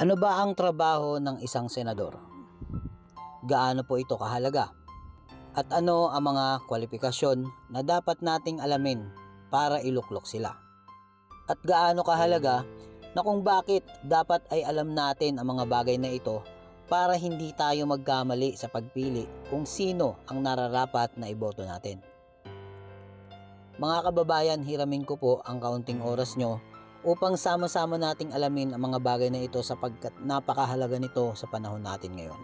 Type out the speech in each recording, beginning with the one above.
Ano ba ang trabaho ng isang senador? Gaano po ito kahalaga? At ano ang mga kwalifikasyon na dapat nating alamin para iluklok sila? At gaano kahalaga na kung bakit dapat ay alam natin ang mga bagay na ito para hindi tayo magkamali sa pagpili kung sino ang nararapat na iboto natin. Mga kababayan, hiramin ko po ang kaunting oras nyo upang sama-sama nating alamin ang mga bagay na ito sapagkat napakahalaga nito sa panahon natin ngayon.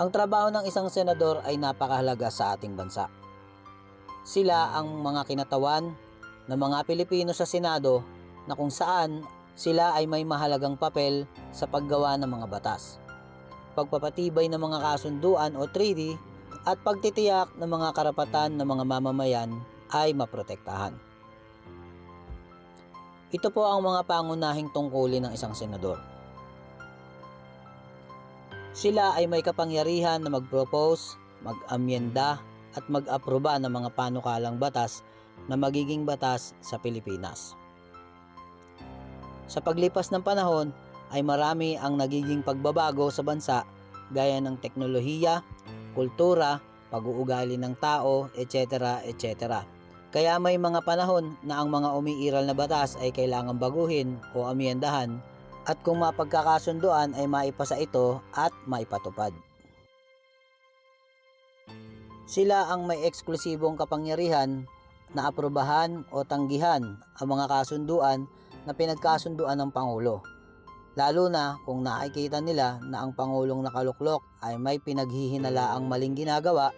Ang trabaho ng isang senador ay napakahalaga sa ating bansa. Sila ang mga kinatawan ng mga Pilipino sa Senado na kung saan sila ay may mahalagang papel sa paggawa ng mga batas, pagpapatibay ng mga kasunduan o treaty at pagtitiyak ng mga karapatan ng mga mamamayan ay maprotektahan. Ito po ang mga pangunahing tungkulin ng isang senador. Sila ay may kapangyarihan na mag-propose, mag-amyenda at mag-aproba ng mga panukalang batas na magiging batas sa Pilipinas. Sa paglipas ng panahon ay marami ang nagiging pagbabago sa bansa gaya ng teknolohiya, kultura, pag-uugali ng tao, etc. etc. Kaya may mga panahon na ang mga umiiral na batas ay kailangang baguhin o amyendahan at kung mapagkakasunduan ay maipasa ito at maipatupad. Sila ang may eksklusibong kapangyarihan na aprobahan o tanggihan ang mga kasunduan na pinagkasunduan ng Pangulo. Lalo na kung nakikita nila na ang Pangulong nakaluklok ay may pinaghihinalaang maling ginagawa,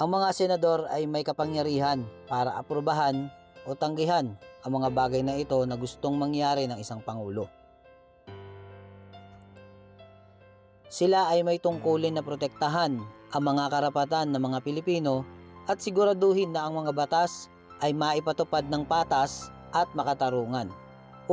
ang mga senador ay may kapangyarihan para aprobahan o tanggihan ang mga bagay na ito na gustong mangyari ng isang Pangulo. Sila ay may tungkulin na protektahan ang mga karapatan ng mga Pilipino at siguraduhin na ang mga batas ay maipatupad ng patas at makatarungan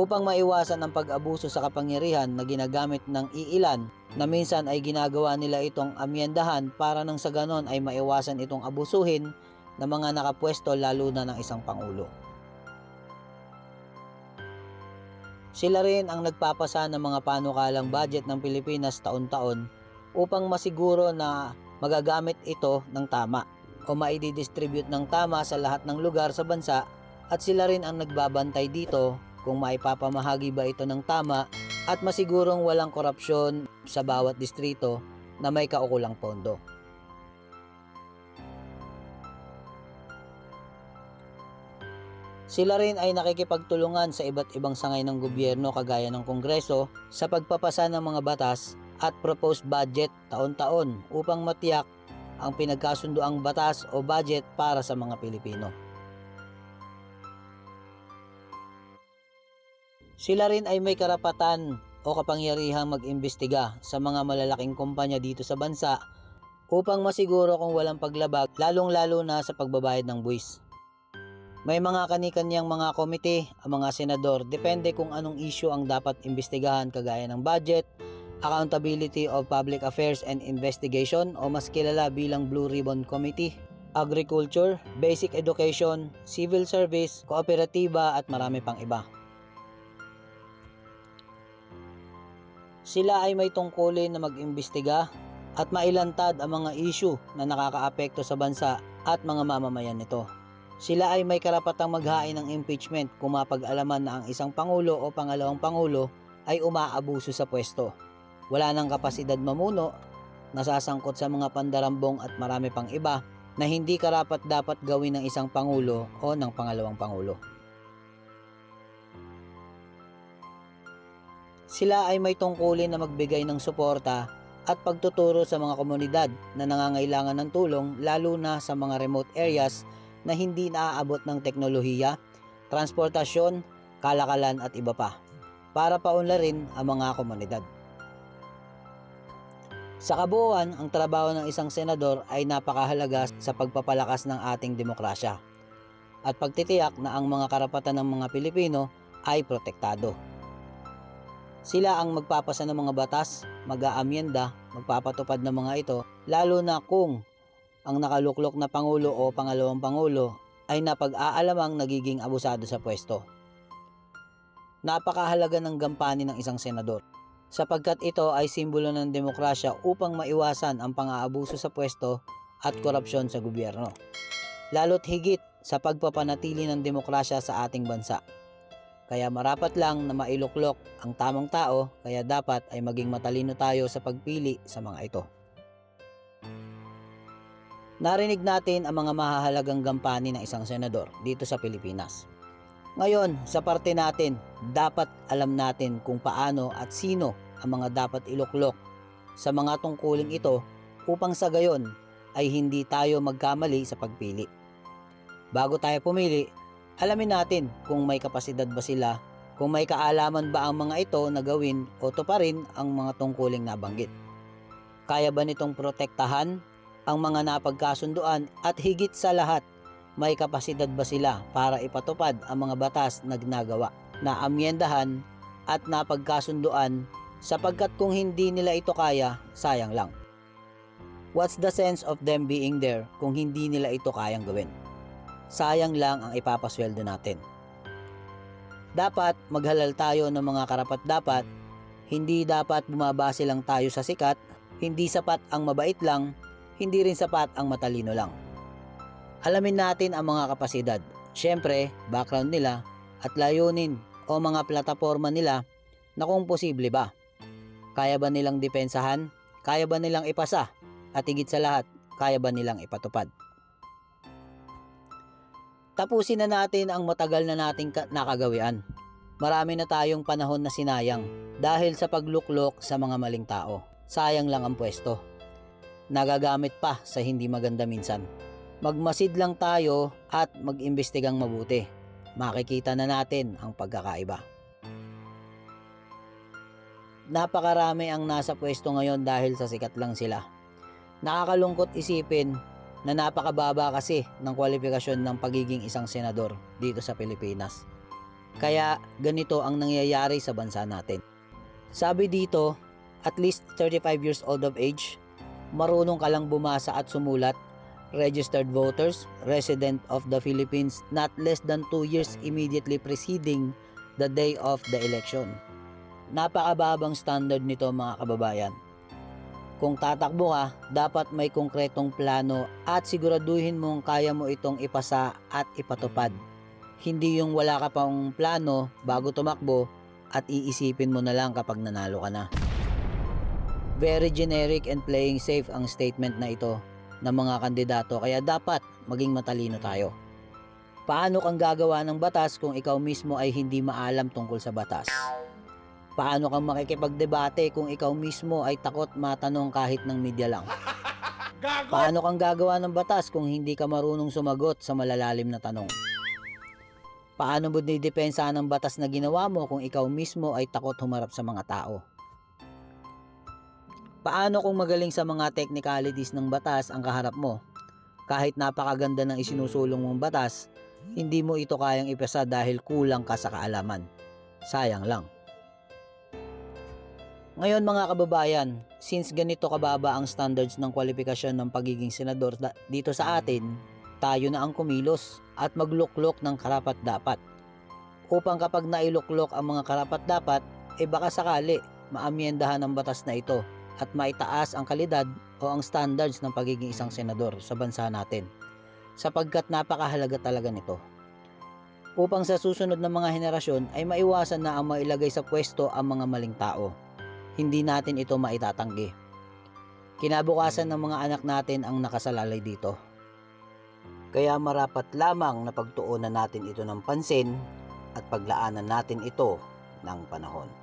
upang maiwasan ang pag-abuso sa kapangyarihan na ginagamit ng iilan na minsan ay ginagawa nila itong amyendahan para nang sa ganon ay maiwasan itong abusuhin ng mga nakapwesto lalo na ng isang pangulo. Sila rin ang nagpapasa ng mga panukalang budget ng Pilipinas taon-taon upang masiguro na magagamit ito ng tama o maididistribute ng tama sa lahat ng lugar sa bansa at sila rin ang nagbabantay dito kung maipapamahagi ba ito ng tama at masigurong walang korupsyon sa bawat distrito na may kaukulang pondo. Sila rin ay nakikipagtulungan sa iba't ibang sangay ng gobyerno kagaya ng Kongreso sa pagpapasa ng mga batas at proposed budget taon-taon upang matiyak ang pinagkasundoang batas o budget para sa mga Pilipino. Sila rin ay may karapatan o kapangyarihang mag-imbestiga sa mga malalaking kumpanya dito sa bansa upang masiguro kung walang paglabag lalong-lalo na sa pagbabayad ng buwis. May mga kanikanyang mga komite ang mga senador depende kung anong issue ang dapat imbestigahan kagaya ng budget, accountability of public affairs and investigation o mas kilala bilang Blue Ribbon Committee, agriculture, basic education, civil service, kooperatiba at marami pang iba. Sila ay may tungkulin na mag-imbestiga at mailantad ang mga issue na nakakaapekto sa bansa at mga mamamayan nito. Sila ay may karapatang maghain ng impeachment kung mapag-alaman na ang isang pangulo o pangalawang pangulo ay umaabuso sa pwesto. Wala nang kapasidad mamuno, nasasangkot sa mga pandarambong at marami pang iba na hindi karapat dapat gawin ng isang pangulo o ng pangalawang pangulo. Sila ay may tungkulin na magbigay ng suporta at pagtuturo sa mga komunidad na nangangailangan ng tulong lalo na sa mga remote areas na hindi naaabot ng teknolohiya, transportasyon, kalakalan at iba pa para paunlarin ang mga komunidad. Sa kabuuan, ang trabaho ng isang senador ay napakahalaga sa pagpapalakas ng ating demokrasya at pagtitiyak na ang mga karapatan ng mga Pilipino ay protektado. Sila ang magpapasa ng mga batas, mag-aamyenda, magpapatupad ng mga ito, lalo na kung ang nakaluklok na pangulo o pangalawang pangulo ay napag-aalamang nagiging abusado sa pwesto. napakahalaga ng gampanin ng isang senador sapagkat ito ay simbolo ng demokrasya upang maiwasan ang pang-aabuso sa pwesto at korupsyon sa gobyerno. Lalo't higit sa pagpapanatili ng demokrasya sa ating bansa. Kaya marapat lang na mailuklok ang tamang tao kaya dapat ay maging matalino tayo sa pagpili sa mga ito. Narinig natin ang mga mahahalagang gampanin ng isang senador dito sa Pilipinas. Ngayon, sa parte natin, dapat alam natin kung paano at sino ang mga dapat iluklok sa mga tungkuling ito upang sa gayon ay hindi tayo magkamali sa pagpili. Bago tayo pumili, alamin natin kung may kapasidad ba sila, kung may kaalaman ba ang mga ito na gawin o tuparin ang mga tungkuling nabanggit. Kaya ba nitong protektahan ang mga napagkasunduan at higit sa lahat, may kapasidad ba sila para ipatupad ang mga batas na ginagawa, na amyendahan at napagkasunduan sapagkat kung hindi nila ito kaya, sayang lang. What's the sense of them being there kung hindi nila ito kayang gawin? Sayang lang ang ipapasweldo natin. Dapat maghalal tayo ng mga karapat dapat, hindi dapat bumabase lang tayo sa sikat, hindi sapat ang mabait lang, hindi rin sapat ang matalino lang. Alamin natin ang mga kapasidad, syempre background nila at layunin o mga plataforma nila na kung posible ba. Kaya ba nilang depensahan? Kaya ba nilang ipasa? At higit sa lahat, kaya ba nilang ipatupad? Tapusin na natin ang matagal na nating ka- nakagawian. Marami na tayong panahon na sinayang dahil sa pagluklok sa mga maling tao. Sayang lang ang pwesto. Nagagamit pa sa hindi maganda minsan. Magmasid lang tayo at mag-imbestigang mabuti. Makikita na natin ang pagkakaiba. Napakarami ang nasa pwesto ngayon dahil sa sikat lang sila. Nakakalungkot isipin na napakababa kasi ng kwalifikasyon ng pagiging isang senador dito sa Pilipinas. Kaya ganito ang nangyayari sa bansa natin. Sabi dito, at least 35 years old of age, marunong ka lang bumasa at sumulat, registered voters, resident of the Philippines not less than 2 years immediately preceding the day of the election. Napakababang standard nito mga kababayan. Kung tatakbo ka, dapat may konkretong plano at siguraduhin mong kaya mo itong ipasa at ipatupad. Hindi yung wala ka pang plano bago tumakbo at iisipin mo na lang kapag nanalo ka na. Very generic and playing safe ang statement na ito ng mga kandidato kaya dapat maging matalino tayo. Paano kang gagawa ng batas kung ikaw mismo ay hindi maalam tungkol sa batas? Paano kang makikipagdebate kung ikaw mismo ay takot matanong kahit ng media lang? Paano kang gagawa ng batas kung hindi ka marunong sumagot sa malalalim na tanong? Paano mo didepensa ng batas na ginawa mo kung ikaw mismo ay takot humarap sa mga tao? Paano kung magaling sa mga technicalities ng batas ang kaharap mo? Kahit napakaganda ng isinusulong mong batas, hindi mo ito kayang ipasa dahil kulang ka sa kaalaman. Sayang lang. Ngayon mga kababayan, since ganito kababa ang standards ng kwalifikasyon ng pagiging senador dito sa atin, tayo na ang kumilos at magluklok ng karapat dapat. Upang kapag nailuklok ang mga karapat dapat, eh baka sakali maamyendahan ang batas na ito at maitaas ang kalidad o ang standards ng pagiging isang senador sa bansa natin sapagkat napakahalaga talaga nito. Upang sa susunod na mga henerasyon ay maiwasan na ang mailagay sa pwesto ang mga maling tao. Hindi natin ito maitatanggi. Kinabukasan ng mga anak natin ang nakasalalay dito. Kaya marapat lamang na pagtuunan natin ito ng pansin at paglaanan natin ito ng panahon.